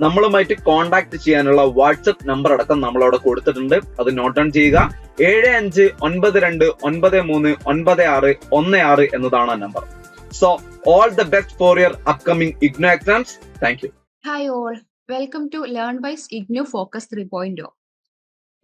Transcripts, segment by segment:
നമ്മളുമായിട്ട് കോൺടാക്ട് ചെയ്യാനുള്ള WhatsApp number അടക്കം നമ്മൾ അവിടെ കൊടുത്തിട്ടുണ്ട്. അത് നോട്ട് ഡൗൺ ചെയ്യുക. ഏഴ് അഞ്ച് ഒൻപത് രണ്ട് ഒൻപത് മൂന്ന് ഒൻപത് ആറ് ഒന്ന് ആറ് എന്നതാണ് ആ number so all the best for your upcoming IGNOU exams thank you hi all welcome to learn wise IGNOU focus three point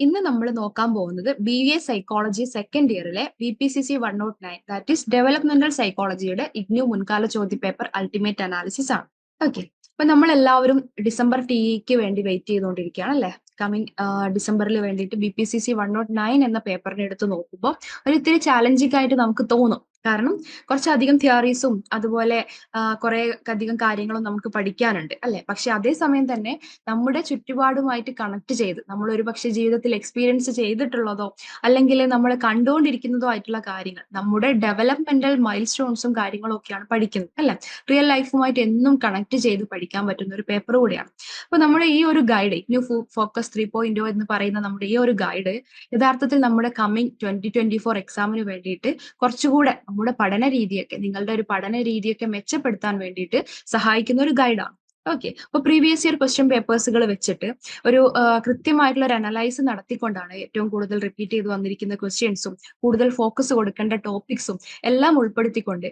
ഇന്ന് നമ്മൾ നോക്കാൻ പോകുന്നത് B A psychology second ഇയറിലെ B P C C one nought nine that is developmental സൈക്കോളജിയുടെ IGNOU മുൻകാല ചോദ്യപേപ്പർ ultimate analysis ആണ്. Okay അപ്പൊ നമ്മൾ എല്ലാവരും ഡിസംബർ ടിക്ക് വേണ്ടി വെയിറ്റ് ചെയ്തുകൊണ്ടിരിക്കുകയാണ് അല്ലെ? കമ്മിങ് ഡിസംബറിൽ വേണ്ടിയിട്ട് B P C C one nought nine എന്ന പേപ്പറിനെ എടുത്ത് നോക്കുമ്പോൾ ഒരു ഇത്തിരി ചാലഞ്ചിങ് ആയിട്ട് നമുക്ക് തോന്നും. കാരണം കുറച്ചധികം തിയറീസും അതുപോലെ കുറെ അധികം കാര്യങ്ങളും നമുക്ക് പഠിക്കാനുണ്ട് അല്ലെ? പക്ഷെ അതേസമയം തന്നെ നമ്മുടെ ചുറ്റുപാടുമായിട്ട് കണക്ട് ചെയ്ത് നമ്മൾ ഒരു പക്ഷെ ജീവിതത്തിൽ എക്സ്പീരിയൻസ് ചെയ്തിട്ടുള്ളതോ അല്ലെങ്കിൽ നമ്മൾ കണ്ടുകൊണ്ടിരിക്കുന്നതോ ആയിട്ടുള്ള കാര്യങ്ങൾ നമ്മുടെ ഡെവലപ്മെന്റൽ മൈൽ സ്റ്റോൺസും കാര്യങ്ങളും ഒക്കെയാണ് പഠിക്കുന്നത് അല്ലെ? റിയൽ ലൈഫുമായിട്ട് എന്നും കണക്ട് ചെയ്ത് പഠിക്കാൻ പറ്റുന്ന ഒരു പേപ്പർ കൂടിയാണ്. അപ്പൊ നമ്മുടെ ഈ ഒരു guide new focus three point എന്ന് പറയുന്ന നമ്മുടെ ഈ ഒരു ഗൈഡ് യഥാർത്ഥത്തിൽ നമ്മുടെ കമ്മിങ് ട്വന്റി ട്വന്റി ഫോർ എക്സാമിന് വേണ്ടിയിട്ട് കുറച്ചുകൂടെ നമ്മുടെ പഠന രീതിയൊക്കെ നിങ്ങളുടെ ഒരു പഠന രീതിയൊക്കെ മെച്ചപ്പെടുത്താൻ വേണ്ടിയിട്ട് സഹായിക്കുന്ന ഒരു ഗൈഡാണ് ഓക്കെ അപ്പൊ പ്രീവിയസ് ഇയർ ക്വസ്റ്റ്യൻ പേപ്പേഴ്സുകൾ വെച്ചിട്ട് ഒരു കൃത്യമായിട്ടുള്ള ഒരു അനലൈസ് നടത്തിക്കൊണ്ടാണ് ഏറ്റവും കൂടുതൽ റിപ്പീറ്റ് ചെയ്ത് വന്നിരിക്കുന്ന ക്വസ്റ്റ്യൻസും കൂടുതൽ ഫോക്കസ് കൊടുക്കേണ്ട ടോപ്പിക്സും എല്ലാം ഉൾപ്പെടുത്തിക്കൊണ്ട്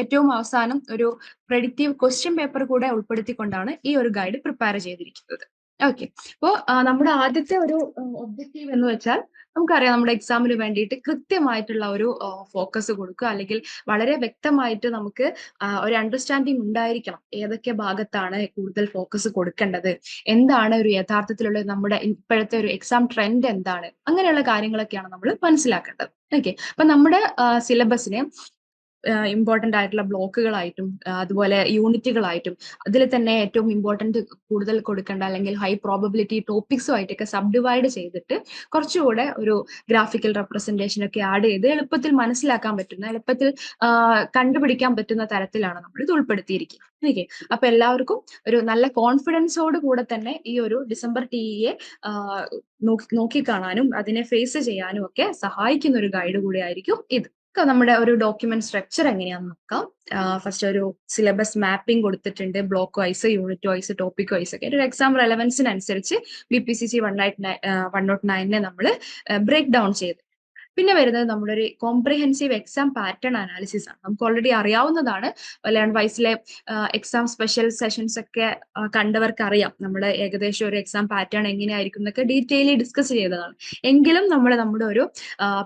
ഏറ്റവും അവസാനം ഒരു പ്രെഡിക്റ്റീവ് ക്വസ്റ്റ്യൻ പേപ്പർ കൂടെ ഉൾപ്പെടുത്തിക്കൊണ്ടാണ് ഈ ഒരു ഗൈഡ് പ്രിപ്പയർ ചെയ്തിരിക്കുന്നത്. ഓക്കെ അപ്പോ നമ്മുടെ ആദ്യത്തെ ഒരു ഒബ്ജക്റ്റീവ് എന്ന് വെച്ചാൽ നമുക്കറിയാം നമ്മുടെ എക്സാമിന് വേണ്ടിയിട്ട് കൃത്യമായിട്ടുള്ള ഒരു ഫോക്കസ് കൊടുക്കുക. അല്ലെങ്കിൽ വളരെ വ്യക്തമായിട്ട് നമുക്ക് ഒരു അണ്ടർസ്റ്റാൻഡിങ് ഉണ്ടായിരിക്കണം ഏതൊക്കെ ഭാഗത്താണ് കൂടുതൽ ഫോക്കസ് കൊടുക്കേണ്ടത്. എന്താണ് ഒരു യഥാർത്ഥത്തിലുള്ള നമ്മുടെ ഇപ്പോഴത്തെ ഒരു എക്സാം ട്രെൻഡ് എന്താണ്? അങ്ങനെയുള്ള കാര്യങ്ങളൊക്കെയാണ് നമ്മൾ മനസ്സിലാക്കേണ്ടത്. ഓക്കെ അപ്പൊ നമ്മുടെ സിലബസിനെ ഇമ്പോർട്ടന്റ് ആയിട്ടുള്ള ബ്ലോക്കുകളായിട്ടും അതുപോലെ യൂണിറ്റുകളായിട്ടും അതിൽ തന്നെ ഏറ്റവും ഇമ്പോർട്ടന്റ് കൂടുതൽ കൊടുക്കേണ്ട അല്ലെങ്കിൽ ഹൈ പ്രോബബിലിറ്റി ടോപ്പിക്സും ആയിട്ടൊക്കെ സബ് ഡിവൈഡ് ചെയ്തിട്ട് കുറച്ചുകൂടെ ഒരു ഗ്രാഫിക്കൽ റെപ്രസെന്റേഷൻ ഒക്കെ ആഡ് ചെയ്ത് എളുപ്പത്തിൽ മനസ്സിലാക്കാൻ പറ്റുന്ന എളുപ്പത്തിൽ കണ്ടുപിടിക്കാൻ പറ്റുന്ന തരത്തിലാണ് നമ്മൾ ഇത് ഉൾപ്പെടുത്തിയിരിക്കുന്നത്. ഓക്കെ? അപ്പൊ എല്ലാവർക്കും ഒരു നല്ല കോൺഫിഡൻസോട് കൂടെ തന്നെ ഈ ഒരു ഡിസംബർ ടിയെ നോക്കിക്കാണാനും അതിനെ ഫേസ് ചെയ്യാനും ഒക്കെ സഹായിക്കുന്ന ഒരു ഗൈഡ് കൂടി ആയിരിക്കും ഇത്. നമ്മുടെ ഒരു ഡോക്യുമെന്റ് സ്ട്രക്ചർ എങ്ങനെയാണെന്ന് നോക്കാം. ഫസ്റ്റ് ഒരു സിലബസ് മാപ്പിംഗ് കൊടുത്തിട്ടുണ്ട്. Block wise unit wise topic wise ഒക്കെ. ഒരു exam റെലവൻസിനനുസരിച്ച് B P C C one one nought നയനെ നമ്മൾ ബ്രേക്ക് ഡൗൺ ചെയ്ത് പിന്നെ വരുന്നത് നമ്മുടെ ഒരു കോംപ്രിഹെൻസീവ് എക്സാം പാറ്റേൺ അനാലിസിസ് ആണ്. നമുക്ക് ഓൾറെഡി അറിയാവുന്നതാണ്. ലേൺ വൈസിലെ എക്സാം സ്പെഷ്യൽ സെഷൻസ് ഒക്കെ കണ്ടവർക്ക് അറിയാം നമ്മുടെ ഏകദേശം ഒരു എക്സാം പാറ്റേൺ എങ്ങനെയായിരിക്കും എന്നൊക്കെ ഡീറ്റെയിലി ഡിസ്കസ് ചെയ്തതാണ്. എങ്കിലും നമ്മൾ നമ്മുടെ ഒരു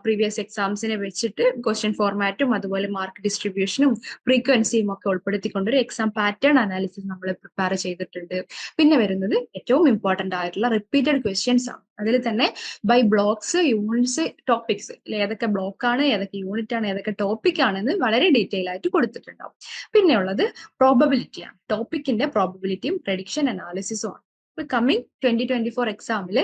പ്രീവിയസ് എക്സാംസിനെ വെച്ചിട്ട് ക്വസ്റ്റ്യൻ ഫോർമാറ്റും അതുപോലെ മാർക്ക് ഡിസ്ട്രിബ്യൂഷനും ഫ്രീക്വൻസിയും ഒക്കെ ഉൾപ്പെടുത്തിക്കൊണ്ട് ഒരു എക്സാം പാറ്റേൺ അനാലിസിസ് നമ്മൾ പ്രിപ്പയർ ചെയ്തിട്ടുണ്ട്. പിന്നെ വരുന്നത് ഏറ്റവും ഇമ്പോർട്ടന്റ് ആയിട്ടുള്ള റിപ്പീറ്റഡ് ക്വസ്റ്റ്യൻസ് ആണ്. അതിൽ തന്നെ ബൈ ബ്ലോക്സ് യൂണിറ്റ്സ് ടോപ്പിക്സ് ഏതൊക്കെ ബ്ലോക്കാണ് ഏതൊക്കെ യൂണിറ്റ് ആണ് ഏതൊക്കെ ടോപ്പിക് ആണെന്ന് വളരെ ഡീറ്റെയിൽ ആയിട്ട് കൊടുത്തിട്ടുണ്ടാവും. പിന്നെ ഉള്ളത് പ്രോബബിലിറ്റി ആണ്. ടോപ്പിക്കിന്റെ പ്രോബബിലിറ്റിയും പ്രഡിക്ഷൻ അനാലിസിസും ആണ്. ഇപ്പൊ കമ്മിങ് ട്വന്റി ട്വന്റി ഫോർ എക്സാമിൽ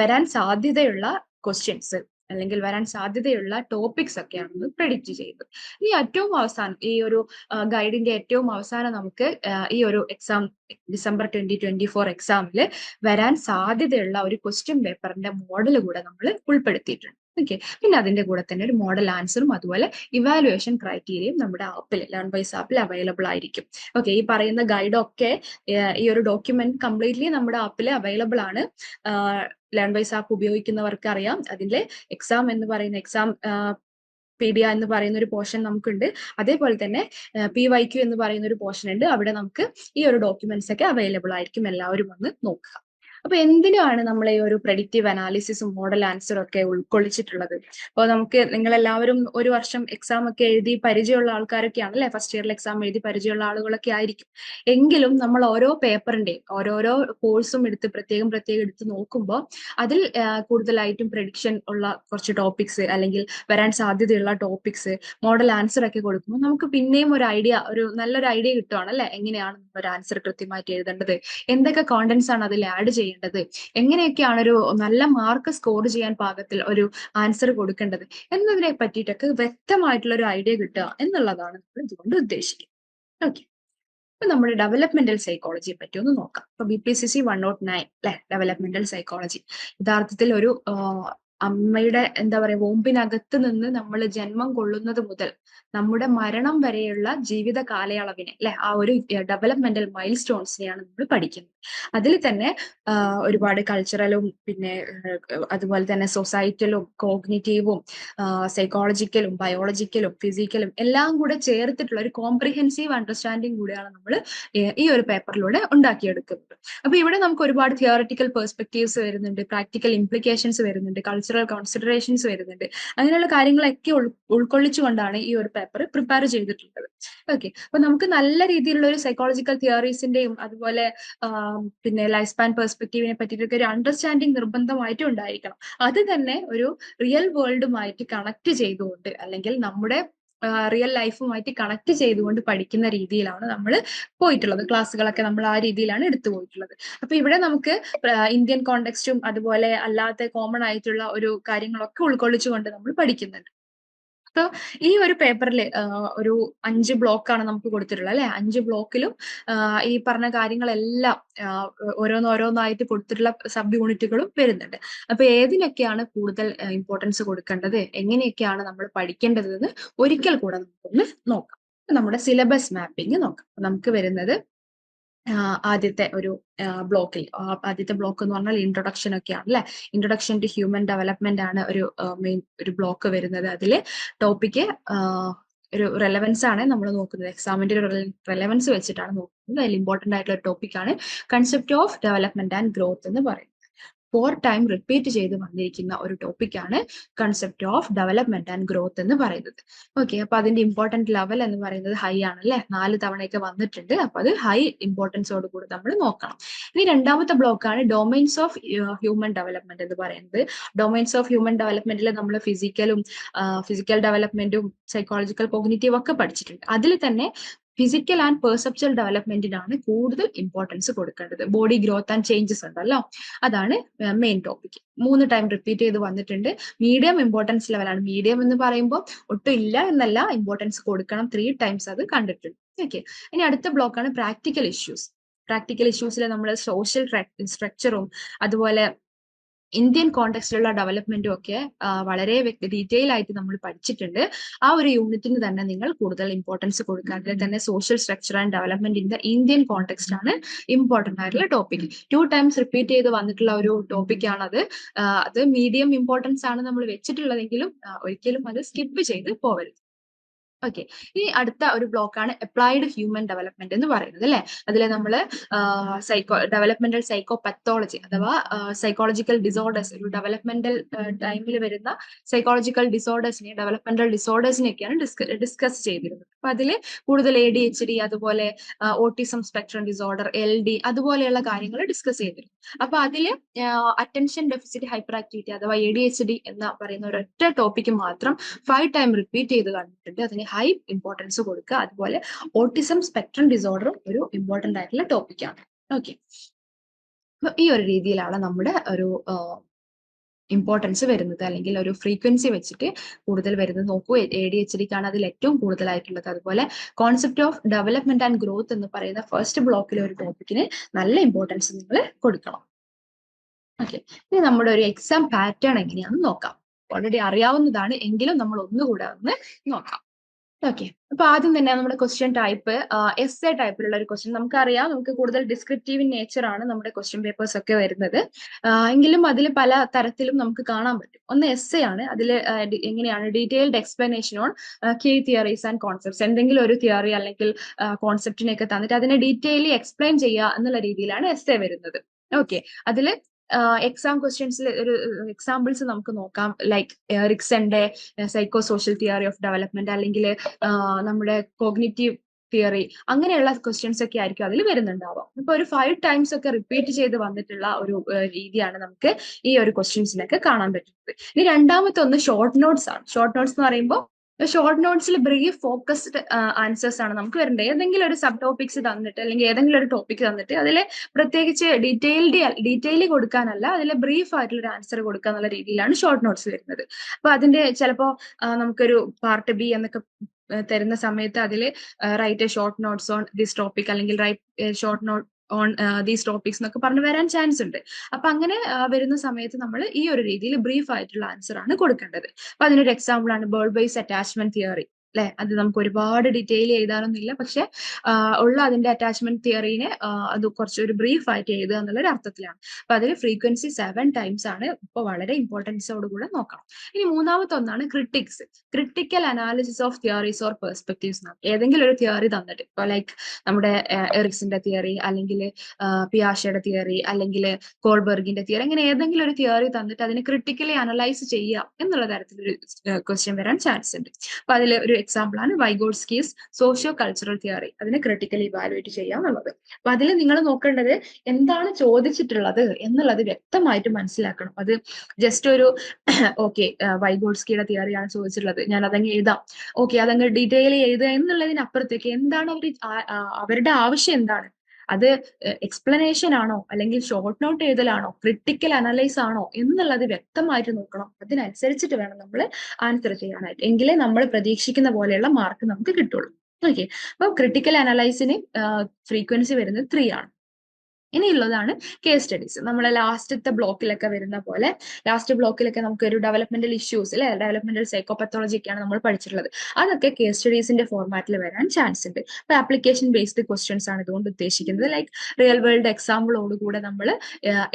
വരാൻ സാധ്യതയുള്ള ക്വസ്റ്റ്യൻസ് അല്ലെങ്കിൽ വരാൻ സാധ്യതയുള്ള ടോപ്പിക്സ് ഒക്കെയാണ് പ്രെഡിക്റ്റ് ചെയ്യുന്നത്. ഇനി ഏറ്റവും അവസാനം ഈ ഒരു ഗൈഡിന്റെ ഏറ്റവും അവസാനം നമുക്ക് ഈ ഒരു exam December twenty twenty four എക്സാമിൽ വരാൻ സാധ്യതയുള്ള ഒരു ക്വസ്റ്റ്യൻ പേപ്പറിന്റെ മോഡൽ കൂടെ നമ്മൾ ഉൾപ്പെടുത്തിയിട്ടുണ്ട്. ഓക്കെ പിന്നെ അതിന്റെ കൂടെ തന്നെ ഒരു മോഡൽ ആൻസറും അതുപോലെ ഇവാലുവേഷൻ ക്രൈറ്റീരിയയും നമ്മുടെ ആപ്പിൽ ലേൺ വൈസ് ആപ്പിൽ അവൈലബിൾ ആയിരിക്കും. ഓക്കെ ഈ പറയുന്ന ഗൈഡൊക്കെ ഈ ഒരു ഡോക്യുമെന്റ് കംപ്ലീറ്റ്ലി നമ്മുടെ ആപ്പിൽ അവൈലബിൾ ആണ്. ലേൺ വൈസ് ആപ്പ് ഉപയോഗിക്കുന്നവർക്ക് അറിയാം. അതിന്റെ എക്സാം എന്ന് പറയുന്ന എക്സാം പി ഡി എന്ന് പറയുന്ന ഒരു പോർഷൻ നമുക്കുണ്ട്. അതേപോലെ തന്നെ പി വൈ ക്യു എന്ന് പറയുന്ന ഒരു പോർഷൻ ഉണ്ട്. അവിടെ നമുക്ക് ഈ ഒരു ഡോക്യുമെന്റ്സ് ഒക്കെ അവൈലബിൾ ആയിരിക്കും. എല്ലാവരും വന്ന് നോക്കുക. അപ്പൊ എന്തിനാണ് നമ്മൾ ഈ ഒരു പ്രഡിക്റ്റീവ് അനാലിസിസും മോഡൽ ആൻസറും ഒക്കെ ഉൾക്കൊള്ളിച്ചിട്ടുള്ളത്? അപ്പോൾ നമുക്ക് നിങ്ങൾ എല്ലാവരും ഒരു വർഷം എക്സാം ഒക്കെ എഴുതി പരിചയമുള്ള ആൾക്കാരൊക്കെയാണ് അല്ലെ? ഫസ്റ്റ് ഇയറിൽ എക്സാം എഴുതി പരിചയമുള്ള ആളുകളൊക്കെ ആയിരിക്കും. എങ്കിലും നമ്മൾ ഓരോ പേപ്പറിന്റെയും ഓരോരോ കോഴ്സും എടുത്ത് പ്രത്യേകം പ്രത്യേകം എടുത്ത് നോക്കുമ്പോൾ അതിൽ കൂടുതലായിട്ടും പ്രഡിക്ഷൻ ഉള്ള കുറച്ച് ടോപ്പിക്സ് അല്ലെങ്കിൽ വരാൻ സാധ്യതയുള്ള ടോപ്പിക്സ് മോഡൽ ആൻസർ ഒക്കെ കൊടുക്കുമ്പോൾ നമുക്ക് പിന്നെയും ഒരു ഐഡിയ ഒരു നല്ലൊരു ഐഡിയ കിട്ടുവാണ് അല്ലെ? എങ്ങനെയാണ് ഒരു ആൻസർ കൃത്യമായിട്ട് എഴുതേണ്ടത്? എന്തൊക്കെ കോണ്ടന്റ്സ് ആണ് അതിൽ ആഡ് ചെയ്യേണ്ടത്? എങ്ങനെയൊക്കെയാണ് ഒരു നല്ല മാർക്ക് സ്കോർ ചെയ്യാൻ പാകത്തിൽ ഒരു ആൻസർ കൊടുക്കേണ്ടത്? എന്നതിനെ പറ്റിയിട്ടൊക്കെ വ്യക്തമായിട്ടുള്ള ഒരു ഐഡിയ കിട്ടുക എന്നുള്ളതാണ് നമ്മൾ ഇതുകൊണ്ട് ഉദ്ദേശിക്കുന്നത്. ഓക്കെ അപ്പൊ നമ്മുടെ ഡെവലപ്മെന്റൽ സൈക്കോളജിയെ പറ്റി ഒന്ന് നോക്കാം. ഇപ്പൊ B P S C C one nought nine അല്ലെ ഡെവലപ്മെന്റൽ സൈക്കോളജി യഥാർത്ഥത്തിൽ ഒരു അമ്മയുടെ എന്താ പറയാ വോമ്പിനകത്ത് നിന്ന് നമ്മൾ ജന്മം കൊള്ളുന്നത് മുതൽ നമ്മുടെ മരണം വരെയുള്ള ജീവിത കാലയളവിനെ അല്ലെ? ആ ഒരു ഡെവലപ്മെന്റൽ മൈൽ സ്റ്റോൺസിനെയാണ് നമ്മൾ പഠിക്കുന്നത്. അതിൽ തന്നെ ഒരുപാട് കൾച്ചറലും പിന്നെ അതുപോലെ തന്നെ സൊസൈറ്റലും കോഗ്നിറ്റീവും സൈക്കോളജിക്കലും ബയോളജിക്കലും ഫിസിക്കലും എല്ലാം കൂടെ ചേർത്തിട്ടുള്ള ഒരു കോംപ്രിഹെൻസീവ് അണ്ടർസ്റ്റാൻഡിങ് കൂടിയാണ് നമ്മൾ ഈ ഒരു പേപ്പറിലൂടെ ഉണ്ടാക്കിയെടുക്കുന്നത്. അപ്പൊ ഇവിടെ നമുക്ക് ഒരുപാട് തിയോറിറ്റിക്കൽ പെർസ്പെക്റ്റീവ്സ് വരുന്നുണ്ട് പ്രാക്ടിക്കൽ ഇംപ്ലിക്കേഷൻസ് വരുന്നുണ്ട് കൾച്ചറൽ കോൺസിഡറേഷൻസ് വരുന്നുണ്ട്. അങ്ങനെയുള്ള കാര്യങ്ങളൊക്കെ ഉൾ ഉൾക്കൊള്ളിച്ചുകൊണ്ടാണ് ഈ ഒരു പേപ്പർ പ്രിപ്പയർ ചെയ്തിട്ടുള്ളത്. ഓക്കെ അപ്പൊ നമുക്ക് നല്ല രീതിയിലുള്ള ഒരു സൈക്കോളജിക്കൽ തിയറീസിന്റെയും അതുപോലെ പിന്നെ ലൈഫ് സ്പാൻ പെർസ്പെക്റ്റീവിനെ പറ്റിയിട്ടൊക്കെ ഒരു അണ്ടർസ്റ്റാൻഡിങ് നിർബന്ധമായിട്ടും ഉണ്ടായിരിക്കണം. അത് തന്നെ ഒരു റിയൽ വേൾഡുമായിട്ട് കണക്ട് ചെയ്തുകൊണ്ട് അല്ലെങ്കിൽ നമ്മുടെ റിയൽ ലൈഫുമായിട്ട് കണക്ട് ചെയ്തുകൊണ്ട് പഠിക്കുന്ന രീതിയിലാണ് നമ്മൾ പോയിട്ടുള്ളത്. ക്ലാസ്സുകളൊക്കെ നമ്മൾ ആ രീതിയിലാണ് എടുത്തു പോയിട്ടുള്ളത്. അപ്പൊ ഇവിടെ നമുക്ക് ഇന്ത്യൻ കോണ്ടെക്സ്റ്റും അതുപോലെ അല്ലാത്ത കോമൺ ആയിട്ടുള്ള ഒരു കാര്യങ്ങളൊക്കെ ഉൾക്കൊള്ളിച്ചുകൊണ്ട് നമ്മൾ പഠിക്കുന്നുണ്ട്. അപ്പൊ ഈ ഒരു പേപ്പറിൽ ഒരു അഞ്ച് ബ്ലോക്കാണ് നമുക്ക് കൊടുത്തിട്ടുള്ളത് അല്ലെ? അഞ്ച് ബ്ലോക്കിലും ഈ പറഞ്ഞ കാര്യങ്ങളെല്ലാം ഓരോന്നോരോന്നായിട്ട് കൊടുത്തിട്ടുള്ള സബ് യൂണിറ്റുകളും വരുന്നുണ്ട്. അപ്പൊ ഏതിനൊക്കെയാണ് കൂടുതൽ ഇമ്പോർട്ടൻസ് കൊടുക്കേണ്ടത്? എങ്ങനെയൊക്കെയാണ് നമ്മൾ പഠിക്കേണ്ടതെന്ന് ഒരിക്കൽ കൂടെ നമുക്കൊന്ന് നോക്കാം. നമ്മുടെ സിലബസ് മാപ്പിംഗ് നോക്കാം. നമുക്ക് വരുന്നത് ആദ്യത്തെ ഒരു ബ്ലോക്കിൽ. ആദ്യത്തെ ബ്ലോക്ക് എന്ന് പറഞ്ഞാൽ ഇൻട്രൊഡക്ഷൻ ഒക്കെയാണ് അല്ലെ? ഇൻട്രൊഡക്ഷൻ ടു ഹ്യൂമൻ ഡെവലപ്മെന്റ് ആണ് ഒരു മെയിൻ ഒരു ബ്ലോക്ക് വരുന്നത്. അതിൽ ടോപ്പിക്ക് ഒരു റെലവൻസ് ആണ് നമ്മൾ നോക്കുന്നത്. എക്സാമിന്റെ ഒരു റെലവൻസ് വെച്ചിട്ടാണ് നോക്കുന്നത്. അതിൽ ഇമ്പോർട്ടന്റ് ആയിട്ടുള്ള ടോപ്പിക് ആണ് concept of development and growth എന്ന് പറയുന്നത്. ഫോർ ടൈം റിപ്പീറ്റ് ചെയ്ത് വന്നിരിക്കുന്ന ഒരു ടോപ്പിക്കാണ് concept of development and growth എന്ന് പറയുന്നത്. ഓക്കെ അപ്പൊ അതിന്റെ ഇമ്പോർട്ടന്റ് ലെവൽ എന്ന് പറയുന്നത് ഹൈ ആണ് അല്ലെ നാല് തവണയൊക്കെ വന്നിട്ടുണ്ട്. അപ്പൊ അത് ഹൈ ഇമ്പോർട്ടൻസോട് കൂടി നമ്മൾ നോക്കണം. ഇനി രണ്ടാമത്തെ ബ്ലോക്കാണ് ഡൊമൈൻസ് ഓഫ് ഹ്യൂമൻ ഡെവലപ്മെന്റ് എന്ന് പറയുന്നത്. ഡൊമൈൻസ് ഓഫ് ഹ്യൂമൻ ഡെവലപ്മെന്റിൽ നമ്മൾ ഫിസിക്കലും ഫിസിക്കൽ ഡെവലപ്മെന്റും സൈക്കോളജിക്കൽ കോഗ്നേറ്റീവ് ഒക്കെ പഠിച്ചിട്ടുണ്ട്. അതിൽ തന്നെ ഫിസിക്കൽ ആൻഡ് പെർസെപ്ച്വൽ ഡെവലപ്മെന്റിനാണ് കൂടുതൽ ഇമ്പോർട്ടൻസ് കൊടുക്കേണ്ടത്. ബോഡി ഗ്രോത്ത് ആൻഡ് ചേഞ്ചസ് ഉണ്ടല്ലോ? അതാണ് മെയിൻ ടോപ്പിക് മൂന്ന് ടൈം റിപ്പീറ്റ് ചെയ്ത് വന്നിട്ടുണ്ട്. മീഡിയം ഇമ്പോർട്ടൻസ് ലെവലാണ് മീഡിയം എന്ന് പറയുമ്പോൾ ഒട്ടും ഇല്ല എന്നല്ല ഇമ്പോർട്ടൻസ് കൊടുക്കണം. ത്രീ ടൈംസ് അത് കണ്ടിട്ടുണ്ട്. ഓക്കെ ഇനി അടുത്ത ബ്ലോക്കാണ് പ്രാക്ടിക്കൽ ഇഷ്യൂസ് പ്രാക്ടിക്കൽ ഇഷ്യൂസിൽ നമ്മൾ സോഷ്യൽ സ്ട്രക്ചറും അതുപോലെ ഇന്ത്യൻ കോണ്ടെക്സ്റ്റിലുള്ള ഡെവലപ്മെന്റും ഒക്കെ വളരെ ഡീറ്റെയിൽ ആയിട്ട് നമ്മൾ പഠിച്ചിട്ടുണ്ട്. ആ ഒരു യൂണിറ്റിന് തന്നെ നിങ്ങൾ കൂടുതൽ ഇമ്പോർട്ടൻസ് കൊടുക്കുക. അതിൽ തന്നെ social structure and development in the Indian context ആണ് ഇമ്പോർട്ടന്റ് ആയിട്ടുള്ള ടോപ്പിക് ടു ടൈംസ് റിപ്പീറ്റ് ചെയ്ത് വന്നിട്ടുള്ള ഒരു ടോപ്പിക് ആണ് അത് അത് മീഡിയം ഇമ്പോർട്ടൻസ് ആണ് നമ്മൾ വെച്ചിട്ടുള്ളതെങ്കിലും ഒരിക്കലും അത് സ്കിപ്പ് ചെയ്ത് പോകരുത് ഓക്കെ ഈ അടുത്ത ഒരു ബ്ലോക്കാണ് അപ്ലൈഡ് ഹ്യൂമൻ ഡെവലപ്മെന്റ് എന്ന് പറയുന്നത് അല്ലെ? അതിൽ നമ്മൾ സൈക്കോ ഡെവലപ്മെന്റൽ സൈക്കോ പത്തോളജി അഥവാ സൈക്കോളജിക്കൽ ഡിസോർഡേഴ്സ് ഒരു ഡെവലപ്മെന്റൽ ടൈമിൽ വരുന്ന സൈക്കോളജിക്കൽ ഡിസോർഡേഴ്സിനെ ഡെവലപ്മെന്റൽ ഡിസോർഡേഴ്സിനെയൊക്കെയാണ് ഡിസ്കസ് ചെയ്തിരുന്നത്. അപ്പൊ അതിൽ കൂടുതൽ എ ഡി എച്ച് ഡി അതുപോലെ autism spectrum disorder L D അതുപോലെയുള്ള കാര്യങ്ങൾ ഡിസ്കസ് ചെയ്തിരുന്നു. അപ്പൊ അതിൽ അറ്റൻഷൻ ഡെഫിസിറ്റ് ഹൈപ്പർ ആക്ടിവിറ്റി അഥവാ എ ഡി എച്ച് ഡി എന്ന് പറയുന്ന ഒരൊറ്റ ടോപ്പിക്ക് മാത്രം ഫൈവ് ടൈം റിപ്പീറ്റ് ചെയ്ത് കണ്ടിട്ടുണ്ട്. അതിന് ഹൈ ഇമ്പോർട്ടൻസ് കൊടുക്കുക. അതുപോലെ ഓട്ടിസം സ്പെക്ട്രം ഡിസോർഡറും ഒരു ഇമ്പോർട്ടന്റ് ആയിട്ടുള്ള ടോപ്പിക്കാണ് ഓക്കെ ഈ ഒരു രീതിയിലാണ് നമ്മുടെ ഒരു ഇമ്പോർട്ടൻസ് വരുന്നത്. അല്ലെങ്കിൽ ഒരു ഫ്രീക്വൻസി വെച്ചിട്ട് കൂടുതൽ വരുന്നത്. നോക്കൂ എ ഡി എച്ച് ഡിക്കാണ് അതിൽ ഏറ്റവും കൂടുതലായിട്ടുള്ളത്. അതുപോലെ concept of development and growth എന്ന് പറയുന്ന ഫസ്റ്റ് ബ്ലോക്കിലെ ഒരു ടോപ്പിക്കിന് നല്ല ഇമ്പോർട്ടൻസ് നിങ്ങൾ കൊടുക്കണം. ഓക്കെ ഇനി നമ്മുടെ ഒരു എക്സാം പാറ്റേൺ എങ്ങനെയാണെന്ന് നോക്കാം. ഓൾറെഡി അറിയാവുന്നതാണ്. എങ്കിലും നമ്മൾ ഒന്നുകൂടെ ഒന്ന് നോക്കാം. ഓക്കെ അപ്പൊ ആദ്യം തന്നെ നമ്മുടെ ക്വസ്റ്റ്യൻ ടൈപ്പ് എസ് എ ടൈപ്പിലുള്ള ഒരു ക്വസ്റ്റ്യൻ നമുക്കറിയാം നമുക്ക് കൂടുതൽ ഡിസ്ക്രിപ്റ്റീവ് നേച്ചർ ആണ് നമ്മുടെ ക്വസ്റ്റ്യൻ പേപ്പേഴ്സ് ഒക്കെ വരുന്നത്. എങ്കിലും അതിൽ പല തരത്തിലും നമുക്ക് കാണാൻ പറ്റും. ഒന്ന് എസ് എ ആണ് അതിൽ എങ്ങനെയാണ് detailed explanation on key theories and concepts എന്തെങ്കിലും ഒരു തിയറി അല്ലെങ്കിൽ കോൺസെപ്റ്റിനെയൊക്കെ തന്നിട്ട് അതിനെ ഡീറ്റെയിലി എക്സ്പ്ലെയിൻ ചെയ്യുക എന്നുള്ള രീതിയിലാണ് എസ് എ വരുന്നത്. ഓക്കെ അതിൽ എക്സാം ക്വസ്റ്റ്യൻസിൽ ഒരു എക്സാമ്പിൾസ് നമുക്ക് നോക്കാം. Like എറിക്സന്റെ psycho social theory of development അല്ലെങ്കിൽ നമ്മുടെ കോഗ്നേറ്റീവ് തിയറി അങ്ങനെയുള്ള ക്വസ്റ്റ്യൻസ് ഒക്കെ ആയിരിക്കും അതിൽ വരുന്നുണ്ടാവാം ഇപ്പൊ ഒരു ഫൈവ് ടൈംസ് ഒക്കെ റിപ്പീറ്റ് ചെയ്ത് വന്നിട്ടുള്ള ഒരു രീതിയാണ് നമുക്ക് ഈ ഒരു ക്വസ്റ്റ്യൻസിനൊക്കെ കാണാൻ പറ്റുന്നത്. ഇനി രണ്ടാമത്തെ ഒന്ന് ഷോർട്ട് നോട്ട്സ് ആണ്. ഷോർട്ട് നോട്ട്സ് എന്ന് പറയുമ്പോൾ ഷോർട്ട് നോട്ട്സിൽ ബ്രീഫ് ഫോക്കസ്ഡ് ആൻസേഴ്സ് ആണ് നമുക്ക് വരേണ്ടത് ഏതെങ്കിലും ഒരു സബ് ടോപ്പിക്സ് തന്നിട്ട് അല്ലെങ്കിൽ ഏതെങ്കിലും ഒരു ടോപ്പിക് തന്നിട്ട് അതിൽ പ്രത്യേകിച്ച് ഡീറ്റെയിൽഡ് ഡീറ്റെയിൽ കൊടുക്കാനല്ല അതിൽ ബ്രീഫ് ആയിട്ടുള്ള ഒരു ആൻസർ കൊടുക്കുക എന്നുള്ള രീതിയിലാണ് ഷോർട്ട് നോട്ട്സ് വരുന്നത്. അപ്പൊ അതിന്റെ ചിലപ്പോ നമുക്കൊരു പാർട്ട് ബി എന്നൊക്കെ തരുന്ന സമയത്ത് അതിൽ write a short notes on this topic അല്ലെങ്കിൽ write short note on these topics എന്നൊക്കെ പറഞ്ഞ് വരാൻ ചാൻസ് ഉണ്ട്. അപ്പൊ അങ്ങനെ വരുന്ന സമയത്ത് നമ്മൾ ഈ ഒരു രീതിയിൽ ബ്രീഫ് ആയിട്ടുള്ള ആൻസർ ആണ് കൊടുക്കേണ്ടത്. അപ്പൊ അതിനൊരു എക്സാമ്പിൾ ആണ് ബേർഡ് ബേസ് അറ്റാച്ച്മെന്റ് തിയറി അല്ലെ അത് നമുക്ക് ഒരുപാട് ഡീറ്റെയിൽ എഴുതാനൊന്നുമില്ല. പക്ഷെ ഉള്ള അതിന്റെ അറ്റാച്ച്മെന്റ് തിയറീനെ അത് കുറച്ച് ഒരു ബ്രീഫ് ആയിട്ട് എഴുതുക എന്നുള്ള ഒരു അർത്ഥത്തിലാണ്. അപ്പൊ അതിൽ ഫ്രീക്വൻസി സെവൻ ടൈംസ് ആണ് ഇപ്പൊ വളരെ ഇമ്പോർട്ടൻസോട് കൂടെ നോക്കണം. ഇനി മൂന്നാമത്തെ ഒന്നാണ് critics critical analysis of theories or perspectives ഏതെങ്കിലും ഒരു തിയറി തന്നിട്ട് ഇപ്പൊ ലൈക്ക് നമ്മുടെ എറിക്സിന്റെ തിയറി അല്ലെങ്കിൽ പിയാഷയുടെ തിയറി അല്ലെങ്കിൽ കോൾബെർഗിന്റെ തിയറി അങ്ങനെ ഏതെങ്കിലും ഒരു തിയറി തന്നിട്ട് അതിനെ ക്രിട്ടിക്കലി അനലൈസ് ചെയ്യുക എന്നുള്ള തരത്തിലൊരു ക്വസ്റ്റ്യൻ വരാൻ ചാൻസ് ഉണ്ട്. അപ്പൊ അതിൽ ഒരു എക്സാമ്പിൾ ആണ് വൈഗോഡ്സ്കീസ് സോഷ്യോ കൾച്ചറൽ തിയറി അതിനെ ക്രിട്ടിക്കലി ഇവാലുവേറ്റ് ചെയ്യാന്നുള്ളത്. അപ്പൊ അതിൽ നിങ്ങൾ നോക്കേണ്ടത് എന്താണ് ചോദിച്ചിട്ടുള്ളത് എന്നുള്ളത് വ്യക്തമായിട്ട് മനസ്സിലാക്കണം. അത് ജസ്റ്റ് ഒരു ഓക്കെ വൈഗോഡ്സ്കിയുടെ തിയറിയാണ് ചോദിച്ചിട്ടുള്ളത്. ഞാൻ അതങ്ങ് എഴുതാം. ഓക്കെ അതങ്ങ് ഡീറ്റെയിൽ എഴുതുക എന്നുള്ളതിനപ്പുറത്തേക്ക് എന്താണ് അവർ അവരുടെ ആവശ്യം എന്താണ്? അത് എക്സ്പ്ലനേഷൻ ആണോ? അല്ലെങ്കിൽ ഷോർട്ട് നോട്ട് എഴുതലാണോ? ക്രിട്ടിക്കൽ അനലൈസ് ആണോ? എന്നുള്ളത് വ്യക്തമായിട്ട് നോക്കണം. അതിനനുസരിച്ചിട്ട് വേണം നമ്മൾ ആൻസർ ചെയ്യാനായിട്ട്. എങ്കിലേ നമ്മൾ പ്രതീക്ഷിക്കുന്ന പോലെയുള്ള മാർക്ക് നമുക്ക് കിട്ടുള്ളൂ. ഓക്കെ അപ്പൊ ക്രിട്ടിക്കൽ അനലൈസിന് ഫ്രീക്വൻസി വരുന്നത് ത്രീ ആണ്. ഇനിയുള്ളതാണ് കേസ് സ്റ്റഡീസ് നമ്മളെ ലാസ്റ്റത്തെ ബ്ലോക്കിലൊക്കെ വരുന്ന പോലെ ലാസ്റ്റ് ബ്ലോക്കിലൊക്കെ നമുക്ക് ഒരു ഡെവലപ്മെന്റൽ ഇഷ്യൂസ് അല്ലെ ഡെവലപ്മെന്റൽ സൈക്കോപത്തോളജി ഒക്കെയാണ് നമ്മൾ പഠിച്ചിട്ടുള്ളത്. അതൊക്കെ കേസ് സ്റ്റഡീസിന്റെ ഫോർമാറ്റിൽ വരാൻ ചാൻസ് ഉണ്ട്. അപ്പൊ ആപ്ലിക്കേഷൻ ബേസ്ഡ് ക്വസ്റ്റ്യൻസ് ആണ് ഇതുകൊണ്ട് ഉദ്ദേശിക്കുന്നത്. ലൈക്ക് റിയൽ വേൾഡ് എക്സാമ്പിളോട് കൂടെ നമ്മൾ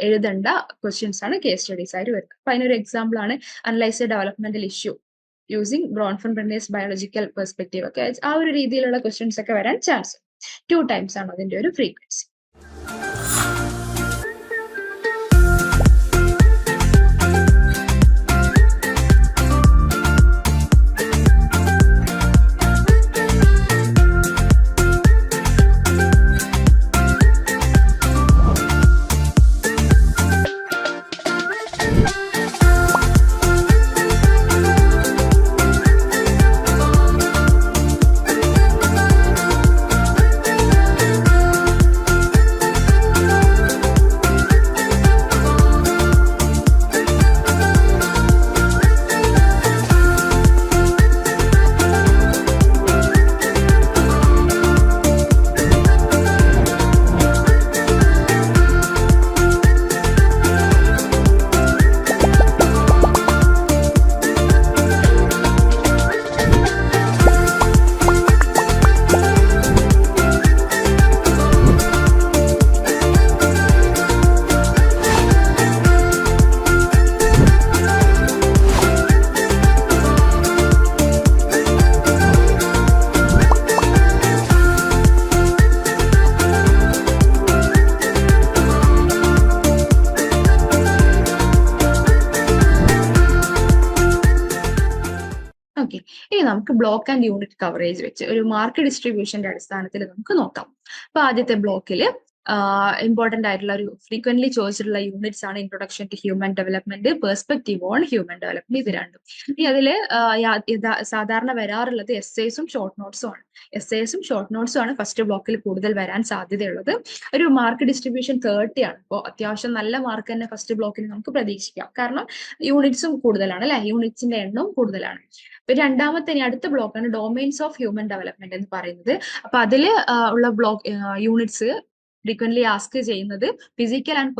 എഴുതേണ്ട ക്വസ്റ്റ്യൻസ് ആണ് കേസ് സ്റ്റഡീസ് ആയിട്ട് വരുന്നത്. അപ്പൊ അതിനൊരു എക്സാമ്പിൾ ആണ് analyse developmental issue using Bronfenbrenner's biological perspective ഒക്കെ. ആ ഒരു രീതിയിലുള്ള ക്വസ്റ്റ്യൻസ് ഒക്കെ വരാൻ ചാൻസ് ടു ടൈംസ് ആണ് അതിന്റെ ഒരു ഫ്രീക്വൻസി നമുക്ക് ബ്ലോക്ക് ആൻഡ് യൂണിറ്റ് കവറേജ് വെച്ച് ഒരു മാർക്ക് ഡിസ്ട്രിബ്യൂഷന്റെ അടിസ്ഥാനത്തിൽ നമുക്ക് നോക്കാം. അപ്പൊ ആദ്യത്തെ ബ്ലോക്കിൽ ഇമ്പോർട്ടന്റ് ആയിട്ടുള്ള ഒരു ഫ്രീക്വന്റ്ലി ചോദിച്ചിട്ടുള്ള യൂണിറ്റ്സ് ആണ് introduction to human development perspective on human development ഇത് രണ്ടും. ഇനി അതിൽ സാധാരണ വരാറുള്ളത് എസ് എസും ഷോർട്ട് നോട്ട്സും ആണ്. എസ് എസും ഷോർട്ട് നോട്ട്സും ആണ് ഫസ്റ്റ് ബ്ലോക്കിൽ കൂടുതൽ വരാൻ സാധ്യതയുള്ളത്. ഒരു മാർക്ക് ഡിസ്ട്രിബ്യൂഷൻ തേർട്ടി ആണ്. അപ്പോൾ അത്യാവശ്യം നല്ല മാർക്ക് തന്നെ ഫസ്റ്റ് ബ്ലോക്കിൽ നമുക്ക് പ്രതീക്ഷിക്കാം. കാരണം യൂണിറ്റ്സും കൂടുതലാണ് അല്ലെ? യൂണിറ്റ്സിന്റെ എണ്ണവും കൂടുതലാണ്. രണ്ടാമത്തെ ഇനി അടുത്ത ബ്ലോക്കാണ് ഡൊമൈൻസ് ഓഫ് ഹ്യൂമൻ ഡെവലപ്മെന്റ് എന്ന് പറയുന്നത്. അപ്പൊ അതിൽ ഉള്ള ബ്ലോക്ക് യൂണിറ്റ്സ് ഫ്രീക്വന്റ്ലി ആസ്ക് ചെയ്യുന്നത് ഫിസിക്കൽ ആൻഡ്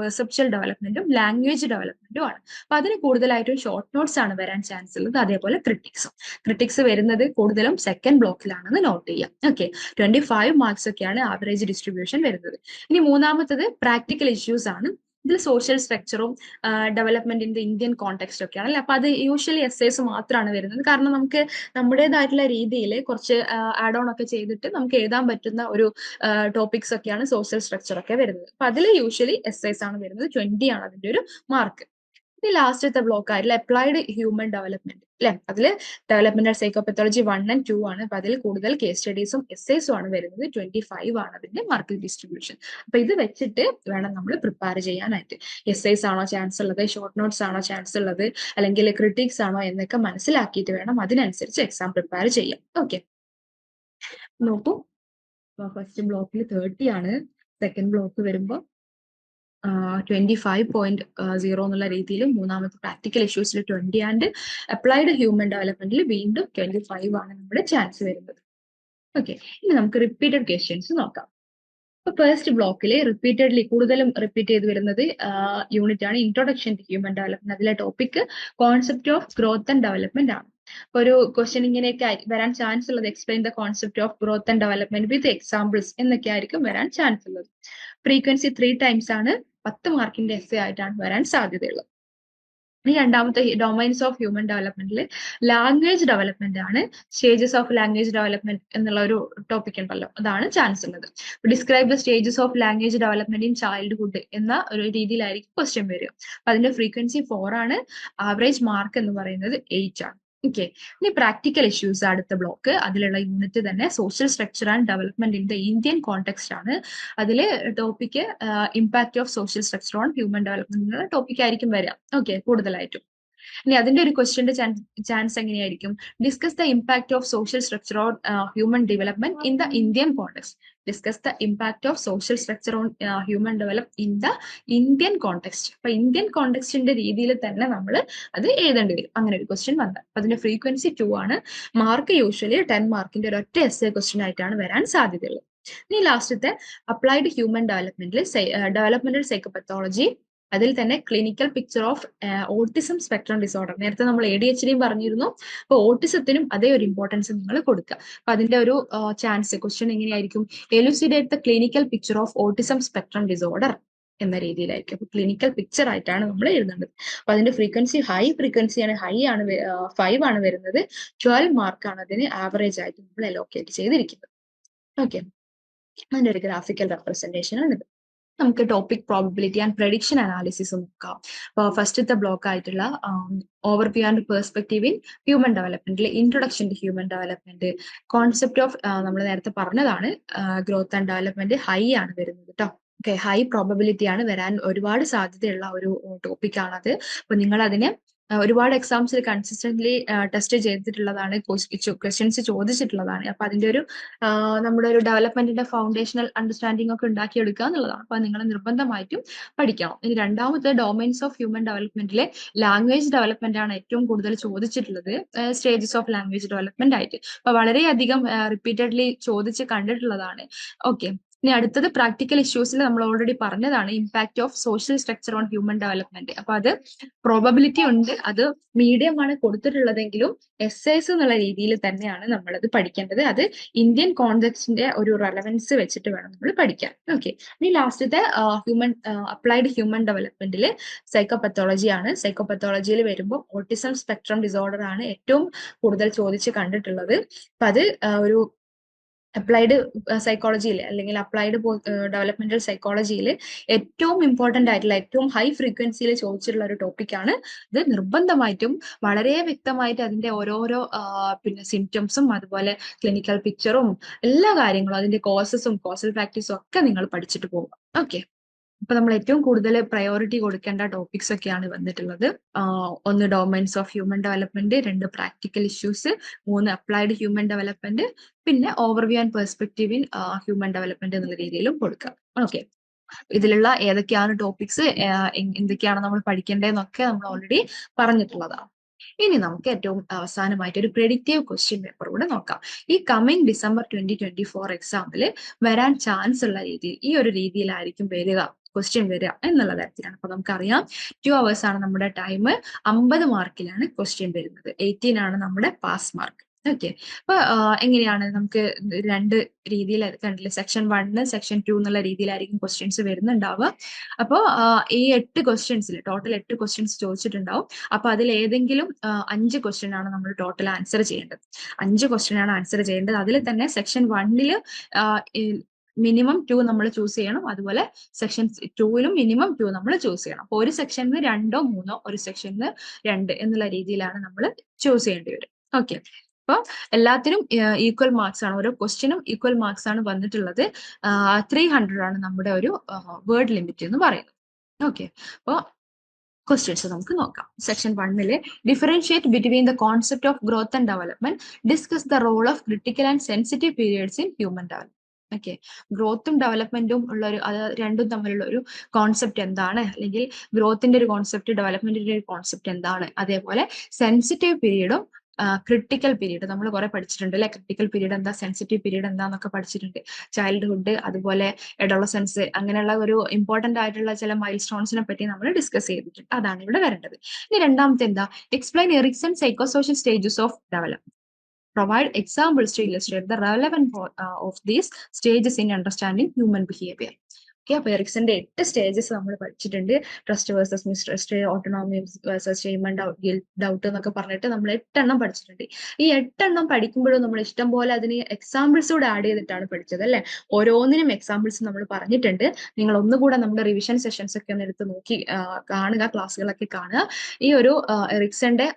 പെർസെപ്ച്വൽ ഡെവലപ്മെന്റും ലാംഗ്വേജ് ഡെവലപ്മെന്റും ആണ്. അപ്പൊ അതിന് കൂടുതലായിട്ടും ഷോർട്ട് നോട്ട്സ് ആണ് വരാൻ ചാൻസ് ഉള്ളത്. അതേപോലെ ക്രിട്ടിക്സും ക്രിട്ടിക്സ് വരുന്നത് കൂടുതലും സെക്കൻഡ് ബ്ലോക്കിലാണെന്ന് നോട്ട് ചെയ്യാം. ഓക്കെ ട്വന്റി ഫൈവ് മാർക്സ് ഒക്കെയാണ് ആവറേജ് ഡിസ്ട്രിബ്യൂഷൻ വരുന്നത്. ഇനി മൂന്നാമത്തത് പ്രാക്ടിക്കൽ ഇഷ്യൂസ് ആണ്. ഇതിൽ social സ്ട്രക്ചറും development in the Indian context ഒക്കെയാണ് അല്ലെ അപ്പൊ അത് യൂഷ്വലി എസ്സേസ് മാത്രമാണ് വരുന്നത്. കാരണം നമുക്ക് നമ്മുടേതായിട്ടുള്ള രീതിയിൽ കുറച്ച് ആഡ് ഓൺ ഒക്കെ ചെയ്തിട്ട് നമുക്ക് എഴുതാൻ പറ്റുന്ന ഒരു ടോപ്പിക്സ് ഒക്കെയാണ് സോഷ്യൽ സ്ട്രക്ചർ ഒക്കെ വരുന്നത്. അപ്പൊ അതിൽ യൂഷ്വലി എസ്സേസ് ആണ് വരുന്നത്. ട്വന്റി ആണ് അതിന്റെ ഒരു മാർക്ക് ഇനി ലാസ്റ്റത്തെ ബ്ലോക്ക് ആയിട്ടുള്ള അപ്ലൈഡ് ഹ്യൂമൻ ഡെവലപ്മെന്റ് അല്ലെ അതിൽ development psychopathology one and two ആണ്. അപ്പൊ അതിൽ കൂടുതൽ കേസ് സ്റ്റഡീസും എസ്സേസും ആണ് വരുന്നത്. ട്വന്റി ഫൈവ് ആണ് അതിന്റെ മാർക്ക് ഡിസ്ട്രിബ്യൂഷൻ അപ്പൊ ഇത് വെച്ചിട്ട് വേണം നമ്മൾ പ്രിപ്പയർ ചെയ്യാനായിട്ട്. എസ്സേസ് ആണോ ചാൻസ് ഉള്ളത്? ഷോർട്ട് നോട്ട്സ് ആണോ ചാൻസ് ഉള്ളത്? അല്ലെങ്കിൽ ക്രിട്ടിക്സ് ആണോ എന്നൊക്കെ മനസ്സിലാക്കിയിട്ട് വേണം അതിനനുസരിച്ച് എക്സാം പ്രിപ്പയർ ചെയ്യാം ഓക്കെ നോക്കൂ. ഫസ്റ്റ് ബ്ലോക്കിൽ തേർട്ടി ആണ്. സെക്കൻഡ് ബ്ലോക്ക് വരുമ്പോൾ ട്വന്റി ഫൈവ് പോയിന്റ് സീറോ എന്നുള്ള രീതിയിൽ മൂന്നാമത്തെ പ്രാക്ടിക്കൽ ഇഷ്യൂസിൽ ട്വന്റി ആൻഡ് അപ്ലൈഡ് ഹ്യൂമൻ ഡെവലപ്മെന്റിൽ വീണ്ടും ട്വന്റി ഫൈവ് ആണ് നമ്മുടെ ചാൻസ് വരുന്നത്. ഓക്കെ ഇനി നമുക്ക് റിപ്പീറ്റഡ് ക്വസ്റ്റ്യൻസ് നോക്കാം. ഇപ്പൊ ഫസ്റ്റ് ബ്ലോക്കിൽ റിപ്പീറ്റഡ്ലി കൂടുതലും റിപ്പീറ്റ് ചെയ്ത് വരുന്നത് യൂണിറ്റ് ആണ്. ഇൻട്രൊഡക്ഷൻ ടു ഹ്യൂമൻ ഡെവലപ്മെന്റ് അതിലെ topic concept of growth and development ആണ്. ഒരു ക്വസ്റ്റ്യൻ ഇങ്ങനെയൊക്കെ വരാൻ ചാൻസ് ഉള്ളത് explain the concept of growth and development with examples എന്നൊക്കെ ആയിരിക്കും വരാൻ ചാൻസ് ഉള്ളത്. ഫ്രീക്വൻസി ത്രീ ടൈംസ് ആണ് പത്ത് മാർക്കിന്റെ എസ് ആയിട്ടാണ് വരാൻ സാധ്യതയുള്ളത്. ഇനി രണ്ടാമത്തെ ഡൊമൈൻസ് ഓഫ് ഹ്യൂമൻ ഡെവലപ്മെന്റിൽ ലാംഗ്വേജ് ഡെവലപ്മെന്റ് ആണ്. സ്റ്റേജസ് ഓഫ് ലാംഗ്വേജ് ഡെവലപ്മെന്റ് എന്നുള്ള ഒരു ടോപ്പിക് ഉണ്ടല്ലോ അതാണ് ചാൻസ് ഉള്ളത്. Describe the stages of language development in childhood എന്ന ഒരു രീതിയിലായിരിക്കും ക്വസ്റ്റ്യൻ വരിക. അപ്പൊ അതിന്റെ ഫ്രീക്വൻസി ഫോർ ആണ് ആവറേജ് മാർക്ക് എന്ന് പറയുന്നത് എയ്റ്റ് ആണ്. ഓക്കെ ഇനി പ്രാക്ടിക്കൽ ഇഷ്യൂസ് അടുത്ത ബ്ലോക്ക് അതിലുള്ള യൂണിറ്റ് തന്നെ social structure and development in the Indian context ആണ്. അതിലെ topic impact of social structure on human development topic ആയിരിക്കും വരിക. ഓക്കെ കൂടുതലായിട്ടും. ഇനി അതിന്റെ ഒരു ക്വസ്റ്റ്യന്റെ ചാൻസ് എങ്ങനെയായിരിക്കും? Discuss the impact of social structure on human development in the Indian context discuss the impact of social structure on human develop in the Indian context അപ്പൊ Indian കോണ്ടെക്സ്റ്റിന്റെ രീതിയിൽ തന്നെ നമ്മൾ അത് എഴുതേണ്ടി വരും. അങ്ങനെ ഒരു ക്വസ്റ്റ്യൻ വന്നത്. അപ്പൊ അതിന്റെ ഫ്രീക്വൻസി ടു ആണ്. മാർക്ക് യൂഷ്വലി ടെൻ മാർക്കിന്റെ ഒരു ഒറ്റ എസ് എ ക്വസ്റ്റ്യൻ ആയിട്ടാണ് വരാൻ സാധ്യതയുള്ളത്. ഇനി ലാസ്റ്റത്തെ അപ്ലൈഡ് ഹ്യൂമൻ ഡെവലപ്മെന്റിൽ ഡെവലപ്മെന്റൽ സൈക്കോപത്തോളജി അതിൽ തന്നെ clinical picture of autism spectrum disorder നേരത്തെ നമ്മൾ എ ഡി എച്ച് ഡിയും പറഞ്ഞിരുന്നു. അപ്പൊ ഓട്ടിസത്തിനും അതേ ഒരു ഇമ്പോർട്ടൻസ് നിങ്ങൾ കൊടുക്കുക. അപ്പൊ അതിന്റെ ഒരു ചാൻസ് ക്വസ്റ്റ്യൻ എങ്ങനെയായിരിക്കും? Elucidate the clinical picture of autism spectrum disorder എന്ന രീതിയിലായിരിക്കും. അപ്പൊ ക്ലിനിക്കൽ പിക്ചർ ആയിട്ടാണ് നമ്മൾ എഴുതേണ്ടത്. അപ്പൊ അതിന്റെ ഫ്രീക്വൻസി ഹൈ ഫ്രീക്വൻസിയാണ് ഹൈ ആണ് ഫൈവ് ആണ് വരുന്നത്. ട്വൽവ് മാർക്കാണ് അതിന് ആവറേജ് ആയിട്ട് നമ്മൾ അലോക്കേറ്റ് ചെയ്തിരിക്കുന്നത്. ഓക്കെ അതിന്റെ ഒരു ഗ്രാഫിക്കൽ റെപ്രസെന്റേഷൻ ആണ് ഇത് നമുക്ക് topic probability and prediction analysis നോക്കാം. അപ്പോൾ ഫസ്റ്റത്തെ ബ്ലോക്ക് ആയിട്ടുള്ള overview and perspective in human ഡെവലപ്മെന്റിൽ introduction to human development concept of നമ്മൾ നേരത്തെ പറഞ്ഞതാണ് ഗ്രോത്ത് ആൻഡ് ഡെവലപ്മെന്റ് ഹൈ ആണ് വരുന്നത് കേട്ടോ ഓക്കെ ഹൈ പ്രോബബിലിറ്റി ആണ് വരാൻ ഒരുപാട് സാധ്യതയുള്ള ഒരു ടോപ്പിക് ആണത്. അപ്പൊ നിങ്ങൾ അതിനെ ഒരുപാട് എക്സാംസിൽ കൺസിസ്റ്റന്റ്ലി ടെസ്റ്റ് ചെയ്തിട്ടുള്ളതാണ് ക്വസ്റ്റ്യൻസ് ചോദിച്ചിട്ടുള്ളതാണ്. അപ്പൊ അതിന്റെ ഒരു നമ്മുടെ ഒരു ഡെവലപ്മെന്റിന്റെ ഫൗണ്ടേഷണൽ അണ്ടർസ്റ്റാൻഡിംഗ് ഒക്കെ ഉണ്ടാക്കിയെടുക്കുക എന്നുള്ളതാണ്. അപ്പൊ നിങ്ങൾ നിർബന്ധമായിട്ടും പഠിക്കണം. ഇനി രണ്ടാമത്തെ ഡൊമൈൻസ് ഓഫ് ഹ്യൂമൻ ഡെവലപ്മെന്റിലെ ലാംഗ്വേജ് ഡെവലപ്മെന്റ് ആണ് ഏറ്റവും കൂടുതൽ ചോദിച്ചിട്ടുള്ളത്. സ്റ്റേജസ് ഓഫ് ലാംഗ്വേജ് ഡെവലപ്മെന്റ് ആയിട്ട്. അപ്പൊ വളരെയധികം റിപ്പീറ്റഡ്ലി ചോദിച്ച് കണ്ടിട്ടുള്ളതാണ്. ഓക്കെ ഇനി അടുത്തത് പ്രാക്ടിക്കൽ ഇഷ്യൂസിൽ നമ്മൾ ഓൾറെഡി പറഞ്ഞതാണ് impact of social structure on human development അപ്പൊ അത് പ്രോബബിലിറ്റി ഉണ്ട് അത് മീഡിയം ആണ് കൊടുത്തിട്ടുള്ളതെങ്കിലും എസ് എസ് എന്നുള്ള രീതിയിൽ തന്നെയാണ് നമ്മളത് പഠിക്കേണ്ടത്. അത് ഇന്ത്യൻ കോൺസെപ്റ്റിന്റെ ഒരു റെലവൻസ് വെച്ചിട്ട് വേണം നമ്മൾ പഠിക്കാൻ. ഓക്കെ ഇനി ലാസ്റ്റത്തെ ഹ്യൂമൻ അപ്ലൈഡ് ഹ്യൂമൻ ഡെവലപ്മെന്റിൽ സൈക്കോപത്തോളജി ആണ്. സൈക്കോപത്തോളജിയിൽ വരുമ്പോൾ ഓട്ടിസം സ്പെക്ട്രം ഡിസോർഡർ ആണ് ഏറ്റവും കൂടുതൽ ചോദിച്ച് കണ്ടിട്ടുള്ളത്. അപ്പൊ അത് ഒരു അപ്ലൈഡ് സൈക്കോളജിയിൽ അല്ലെങ്കിൽ അപ്ലൈഡ് ഡെവലപ്മെന്റൽ സൈക്കോളജിയിൽ ഏറ്റവും ഇമ്പോർട്ടന്റ് ആയിട്ടുള്ള ഏറ്റവും ഹൈ ഫ്രീക്വൻസിയിൽ ചോദിച്ചിട്ടുള്ള ഒരു ടോപ്പിക്കാണ് ഇത് നിർബന്ധമായിട്ടും വളരെ വ്യക്തമായിട്ട് അതിന്റെ ഓരോരോ പിന്നെ സിംറ്റംസും അതുപോലെ ക്ലിനിക്കൽ പിക്ചറും എല്ലാ കാര്യങ്ങളും അതിന്റെ കോസസും കോസൽ പ്രാക്ടീസും ഒക്കെ നിങ്ങൾ പഠിച്ചിട്ട് പോകുക ഓക്കെ അപ്പൊ നമ്മൾ ഏറ്റവും കൂടുതൽ പ്രയോറിറ്റി കൊടുക്കേണ്ട ടോപ്പിക്സ് ഒക്കെയാണ് വന്നിട്ടുള്ളത്. ഒന്ന് ഡോമൻസ് ഓഫ് ഹ്യൂമൻ ഡെവലപ്മെന്റ് രണ്ട് പ്രാക്ടിക്കൽ ഇഷ്യൂസ് മൂന്ന് അപ്ലൈഡ് ഹ്യൂമൻ ഡെവലപ്മെന്റ് പിന്നെ overview and perspective in human development എന്നുള്ള രീതിയിലും കൊടുക്കാം. ഓക്കെ ഇതിലുള്ള ഏതൊക്കെയാണ് ടോപ്പിക്സ് എന്തൊക്കെയാണ് നമ്മൾ പഠിക്കേണ്ടതെന്നൊക്കെ നമ്മൾ ഓൾറെഡി പറഞ്ഞിട്ടുള്ളതാണ് ഇനി നമുക്ക് ഏറ്റവും അവസാനമായിട്ട് ഒരു പ്രെഡിക്റ്റീവ് ക്വസ്റ്റ്യൻ പേപ്പർ കൂടെ നോക്കാം. ഈ coming December twenty twenty four എക്സാമിൽ വരാൻ ചാൻസ് ഉള്ള രീതിയിൽ ഈ ഒരു രീതിയിലായിരിക്കും വരിക. ക്വസ്റ്റ്യൻ വരിക എന്നുള്ള തരത്തിലാണ്. അപ്പൊ നമുക്കറിയാം ടു അവേഴ്സ് ആണ് നമ്മുടെ ടൈം അമ്പത് മാർക്കിലാണ് ക്വസ്റ്റ്യൻ വരുന്നത്. എയ്റ്റീൻ ആണ് നമ്മുടെ പാസ് മാർക്ക് ഓക്കെ അപ്പൊ എങ്ങനെയാണ് നമുക്ക് രണ്ട് രീതിയിൽ കണ്ടില്ല? സെക്ഷൻ വണ്ണ് സെക്ഷൻ ടു എന്നുള്ള രീതിയിലായിരിക്കും ക്വസ്റ്റ്യൻസ് വരുന്നുണ്ടാവുക. അപ്പോൾ ഈ എട്ട് ക്വസ്റ്റ്യൻസിൽ ടോട്ടൽ എട്ട് ക്വസ്റ്റ്യൻസ് ചോദിച്ചിട്ടുണ്ടാവും. അപ്പൊ അതിൽ ഏതെങ്കിലും അഞ്ച് ക്വസ്റ്റ്യൻ ആണ് നമ്മൾ ടോട്ടൽ ആൻസർ ചെയ്യേണ്ടത്. അഞ്ച് ക്വസ്റ്റ്യൻ ആണ് ആൻസർ ചെയ്യേണ്ടത്. അതിൽ തന്നെ സെക്ഷൻ വണ്ണിൽ മിനിമം ടു നമ്മൾ ചൂസ് ചെയ്യണം. അതുപോലെ സെക്ഷൻ ടൂവിലും മിനിമം ടു നമ്മൾ ചൂസ് ചെയ്യണം. അപ്പോൾ ഒരു സെക്ഷനിൽ രണ്ടോ മൂന്നോ ഒരു സെക്ഷനിൽ രണ്ട് എന്നുള്ള രീതിയിലാണ് നമ്മൾ ചൂസ് ചെയ്യേണ്ടി വരും. ഓക്കെ അപ്പൊ എല്ലാത്തിനും ഈക്വൽ മാർക്സ് ആണ്. ഓരോ ക്വസ്റ്റ്യനും ഈക്വൽ മാർക്സ് ആണ് വന്നിട്ടുള്ളത്. ത്രീ ഹൺഡ്രഡ് ആണ് നമ്മുടെ ഒരു വേർഡ് ലിമിറ്റ് എന്ന് പറയുന്നത്. ഓക്കെ അപ്പോൾ ക്വസ്റ്റ്യൻസ് നമുക്ക് നോക്കാം. സെക്ഷൻ വണ്ണിൽ differentiate between the concept of growth and development discuss the role of critical and sensitive periods in human development okay ഗ്രോത്തും ഡെവലപ്മെന്റും ഉള്ള ഒരു അത് രണ്ടും തമ്മിലുള്ള ഒരു കോൺസെപ്റ്റ് എന്താണ്? അല്ലെങ്കിൽ ഗ്രോത്തിന്റെ ഒരു കോൺസെപ്റ്റ് ഡെവലപ്മെന്റിന്റെ ഒരു കോൺസെപ്റ്റ് എന്താണ്? അതേപോലെ സെൻസിറ്റീവ് പീരീഡും ക്രിട്ടിക്കൽ പീരീഡ് നമ്മൾ കുറെ പഠിച്ചിട്ടുണ്ട് അല്ലെ? ക്രിട്ടിക്കൽ പീരീഡ് എന്താ? സെൻസിറ്റീവ് പീരീഡ് എന്താന്നൊക്കെ പഠിച്ചിട്ടുണ്ട്. ചൈൽഡ്ഹുഡ് അതുപോലെ എഡോളസെൻസ് അങ്ങനെയുള്ള ഒരു ഇമ്പോർട്ടന്റ് ആയിട്ടുള്ള ചില മൈൽ സ്റ്റോൺസിനെ പറ്റി നമ്മൾ ഡിസ്കസ് ചെയ്തിട്ടുണ്ട്. അതാണ് ഇവിടെ വരേണ്ടത്. ഇനി രണ്ടാമത്തെ എന്താ? Explain Erikson psychosocial stages of development provide examples to illustrate the relevance uh, of these stages in understanding human behavior. Okay അപ്പൊ എറിക്സന്റെ എട്ട് സ്റ്റേജസ് നമ്മൾ പഠിച്ചിട്ടുണ്ട്. Trust versus mistrust autonomy versus shame and doubt എന്നൊക്കെ പറഞ്ഞിട്ട് നമ്മൾ എട്ടെണ്ണം പഠിച്ചിട്ടുണ്ട്. ഈ എട്ടെണ്ണം പഠിക്കുമ്പോഴും നമ്മൾ ഇഷ്ടം പോലെ അതിന് എക്സാമ്പിൾസ് കൂടെ ആഡ് ചെയ്തിട്ടാണ് പഠിച്ചത് അല്ലെ? ഓരോന്നിനും എക്സാമ്പിൾസ് നമ്മൾ പറഞ്ഞിട്ടുണ്ട്. നിങ്ങൾ ഒന്നുകൂടെ നമ്മുടെ റിവിഷൻ സെഷൻസ് ഒക്കെ ഒന്ന് എടുത്ത് നോക്കി കാണുക ക്ലാസ്സുകളൊക്കെ കാണുക. ഈ ഒരു എറിക്സന്റെ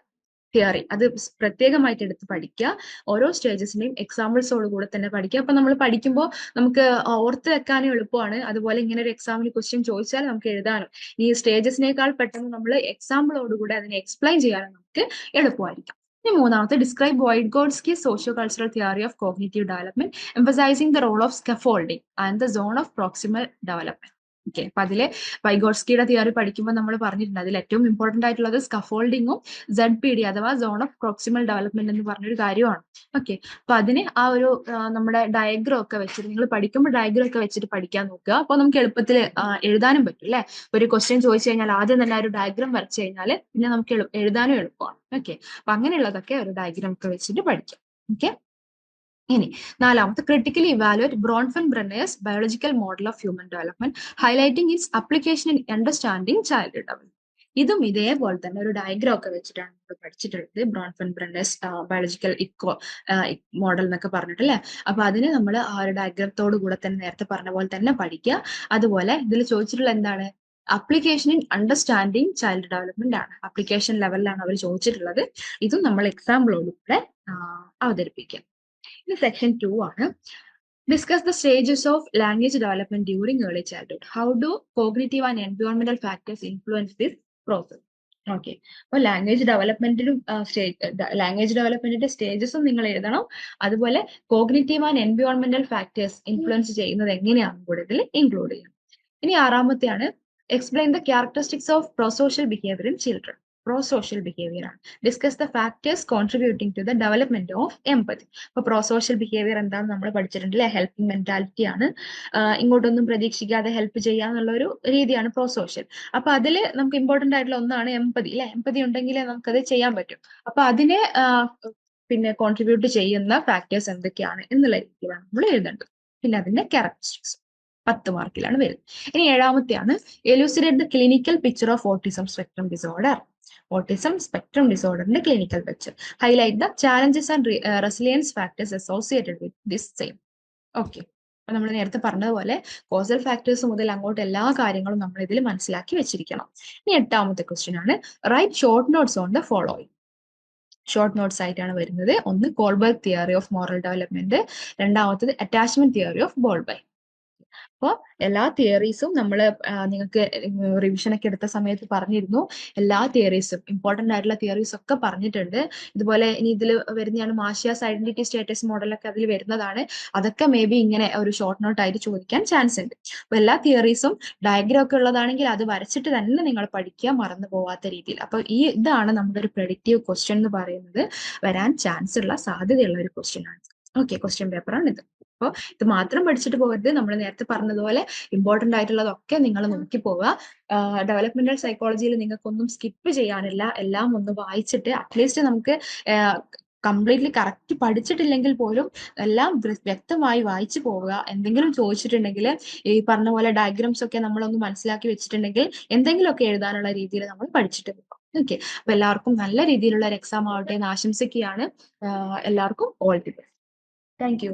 തിയറി അത് പ്രത്യേകമായിട്ട് എടുത്ത് പഠിക്കുക ഓരോ സ്റ്റേജസിന്റെയും എക്സാമ്പിൾസോട് കൂടെ തന്നെ പഠിക്കുക അപ്പൊ നമ്മൾ പഠിക്കുമ്പോൾ നമുക്ക് ഓർത്ത് വെക്കാനും എളുപ്പമാണ്. അതുപോലെ ഇങ്ങനെ ഒരു എക്സാമിന് ക്വസ്റ്റ്യൻ ചോദിച്ചാൽ നമുക്ക് എഴുതാനും. ഈ സ്റ്റേജസിനേക്കാൾ പെട്ടെന്ന് നമ്മൾ എക്സാമ്പിളോട് കൂടെ അതിനെ എക്സ്പ്ലെയിൻ ചെയ്യാനും നമുക്ക് എളുപ്പമായിരിക്കും. ഇനി മൂന്നാമത്തെ describe Vygotsky socio cultural theory of cognitive development emphasizing the role of scaffolding and the zone of proximal development okay അപ്പൊ അതിൽ വൈഗോഡ്സ്കിയുടെ തിയറി പഠിക്കുമ്പോൾ നമ്മൾ പറഞ്ഞിട്ടുണ്ട്. അതിൽ ഏറ്റവും ഇമ്പോർട്ടന്റ് ആയിട്ടുള്ളത് സ്കഫോൾഡിങ്ങും സെഡ് പി ഡി അഥവാ സോൺ ഓഫ് പ്രോക്സിമൽ ഡെവലപ്മെന്റ് എന്ന് പറഞ്ഞൊരു കാര്യമാണ്. ഓക്കെ അപ്പൊ അതിന് ആ ഒരു നമ്മുടെ ഡയഗ്രം ഒക്കെ വെച്ചിട്ട് നിങ്ങൾ പഠിക്കുമ്പോൾ ഡയഗ്രം ഒക്കെ വെച്ചിട്ട് പഠിക്കാൻ നോക്കുക. അപ്പൊ നമുക്ക് എളുപ്പത്തിൽ എഴുതാനും പറ്റും അല്ലെ? ഒരു ക്വസ്റ്റ്യൻ ചോദിച്ചു കഴിഞ്ഞാൽ ആദ്യം തന്നെ ഒരു ഡയഗ്രം വരച്ചു കഴിഞ്ഞാൽ പിന്നെ നമുക്ക് എഴുതാനും എളുപ്പമാണ്. ഓക്കെ അപ്പൊ അങ്ങനെയുള്ളതൊക്കെ ഒരു ഡയഗ്രം ഒക്കെ വെച്ചിട്ട് പഠിക്കാം. ഓക്കെ ഇനി നാലാമത്തെ critically evaluate Bronfenbrenner's biological model of human development highlighting its application in understanding child development ഇതും ഇതേപോലെ തന്നെ ഒരു ഡയഗ്രാം ഒക്കെ വെച്ചിട്ടാണ് നമ്മൾ പഠിച്ചിട്ടുള്ളത് Bronfenbrenner's biological eco model എന്നൊക്കെ പറഞ്ഞിട്ട് അപ്പൊ അതിന് നമ്മൾ ആ ഒരു ഡയഗ്രത്തോട് കൂടെ തന്നെ നേരത്തെ പറഞ്ഞ പോലെ തന്നെ പഠിക്കുക. അതുപോലെ ഇതിൽ ചോദിച്ചിട്ടുള്ള എന്താണ്? Application in understanding child development ആണ്. അപ്ലിക്കേഷൻ ലെവലിലാണ് അവർ ചോദിച്ചിട്ടുള്ളത്. ഇതും നമ്മൾ എക്സാമ്പിളോടുകൂടെ അവതരിപ്പിക്കുക. ഇനി സെക്ഷൻ ടു ആണ്. Discuss the stages of language development during early childhood how do cognitive and എൻവയോൺമെന്റൽ factors influence this process okay അപ്പൊ ലാംഗ്വേജ് ഡെവലപ്മെന്റിലും ലാംഗ്വേജ് ഡെവലപ്മെന്റിന്റെ സ്റ്റേജസും നിങ്ങൾ എഴുതണം. അതുപോലെ കോഗ്നേറ്റീവ് ആൻഡ് എൻവയോൺമെന്റൽ ഫാക്ടേഴ്സ് ഇൻഫ്ലുവൻസ് ചെയ്യുന്നത് എങ്ങനെയാണെന്ന് കൂടെ ഇതിൽ ഇൻക്ലൂഡ് ചെയ്യണം. ഇനി ആറാമത്തെയാണ്. Explain the characteristics of prosocial behaviour in children prosocial behaviour ആണ്. Discuss the factors contributing to the development of empathy അപ്പൊ പ്രോസോഷ്യൽ ബിഹേവിയർ എന്താണെന്ന് നമ്മൾ പഠിച്ചിട്ടുണ്ട് അല്ലെ? ഹെൽപ്പിംഗ് മെന്റാലിറ്റി ആണ്. ഇങ്ങോട്ടൊന്നും പ്രതീക്ഷിക്കാതെ ഹെൽപ്പ് ചെയ്യുക എന്നുള്ള ഒരു രീതിയാണ് പ്രോസോഷ്യൽ അപ്പൊ അതിൽ നമുക്ക് ഇമ്പോർട്ടന്റ് ആയിട്ടുള്ള ഒന്നാണ് എംപതി അല്ലെ? എംപതി ഉണ്ടെങ്കിൽ നമുക്കത് ചെയ്യാൻ പറ്റും. അപ്പൊ അതിനെ പിന്നെ കോൺട്രിബ്യൂട്ട് ചെയ്യുന്ന ഫാക്ടേഴ്സ് എന്തൊക്കെയാണ് എന്നുള്ള രീതിയിലാണ് നമ്മൾ എഴുതേണ്ടത്. പിന്നെ അതിന്റെ ക്യാരക്ടറിസ്റ്റിക്സ് പത്ത് മാർക്കിലാണ് വരുന്നത് ഇനി ഏഴാമത്തെയാണ്. Elucidate the clinical picture of autism spectrum disorder autism spectrum ഡിസോർഡറിന്റെ clinical picture highlight the challenges and resilience factors associated with this same okay അപ്പൊ നമ്മൾ നേരത്തെ പറഞ്ഞതുപോലെ കോസൽ ഫാക്ടേഴ്സ് മുതൽ അങ്ങോട്ട് എല്ലാ കാര്യങ്ങളും നമ്മൾ ഇതിൽ മനസ്സിലാക്കി വെച്ചിരിക്കണം. ഇനി എട്ടാമത്തെ ക്വസ്റ്റ്യൻ ആണ്. Write short notes on the following short notes ആയിട്ടാണ് വരുന്നത്. ഒന്ന് Kohlberg theory of moral development രണ്ടാമത്തത് അറ്റാച്ച്മെന്റ് തിയറി ഓഫ് ബോൾബൈ അപ്പോൾ എല്ലാ തിയറീസും നമ്മൾ നിങ്ങൾക്ക് റിവിഷൻ ഒക്കെ എടുത്ത സമയത്ത് പറഞ്ഞിരുന്നു. എല്ലാ തിയറീസും ഇമ്പോർട്ടന്റ് ആയിട്ടുള്ള തിയറീസ് ഒക്കെ പറഞ്ഞിട്ടുണ്ട്. ഇതുപോലെ ഇനി ഇതിൽ വരുന്നതാണ് മാഷിയാസ് ഐഡന്റിറ്റി സ്റ്റേറ്റസ് മോഡലൊക്കെ അതിൽ വരുന്നതാണ്. അതൊക്കെ മേ ബി ഇങ്ങനെ ഒരു ഷോർട്ട് നോട്ട് ആയിട്ട് ചോദിക്കാൻ ചാൻസ് ഉണ്ട്. അപ്പോൾ എല്ലാ തിയറീസും ഡയഗ്രം ഒക്കെ ഉള്ളതാണെങ്കിൽ അത് വരച്ചിട്ട് തന്നെ നിങ്ങൾ പഠിക്കുക മറന്നു പോവാത്ത രീതിയിൽ. അപ്പോൾ ഈ ഇതാണ് നമ്മുടെ ഒരു പ്രഡിക്റ്റീവ് ക്വസ്റ്റ്യൻ എന്ന് പറയുന്നത്. വരാൻ ചാൻസ് ഉള്ള സാധ്യതയുള്ള ഒരു ക്വസ്റ്റ്യൻ ആണ്. ഓക്കെ ക്വസ്റ്റ്യൻ പേപ്പറാണ് ഇത് അപ്പോൾ ഇത് മാത്രം പഠിച്ചിട്ട് പോകരുത്. നമ്മൾ നേരത്തെ പറഞ്ഞതുപോലെ ഇമ്പോർട്ടന്റ് ആയിട്ടുള്ളതൊക്കെ നിങ്ങൾ നോക്കി പോവുക. ഡെവലപ്മെന്റൽ സൈക്കോളജിയിൽ നിങ്ങൾക്കൊന്നും സ്കിപ്പ് ചെയ്യാനില്ല. എല്ലാം ഒന്ന് വായിച്ചിട്ട് അറ്റ്ലീസ്റ്റ് നമുക്ക് കംപ്ലീറ്റ്ലി കറക്റ്റ് പഠിച്ചിട്ടില്ലെങ്കിൽ പോലും എല്ലാം വ്യക്തമായി വായിച്ചു പോവുക. എന്തെങ്കിലും ചോദിച്ചിട്ടുണ്ടെങ്കിൽ ഈ പറഞ്ഞ പോലെ ഡയഗ്രാംസ് ഒക്കെ നമ്മളൊന്ന് മനസ്സിലാക്കി വെച്ചിട്ടുണ്ടെങ്കിൽ എന്തെങ്കിലുമൊക്കെ എഴുതാനുള്ള രീതിയിൽ നമ്മൾ പഠിച്ചിട്ട് പോകാം ഓക്കെ അപ്പൊ എല്ലാവർക്കും നല്ല രീതിയിലുള്ള ഒരു എക്സാം ആവട്ടെ എന്ന് ആശംസിക്കുകയാണ്. എല്ലാവർക്കും all the best thank you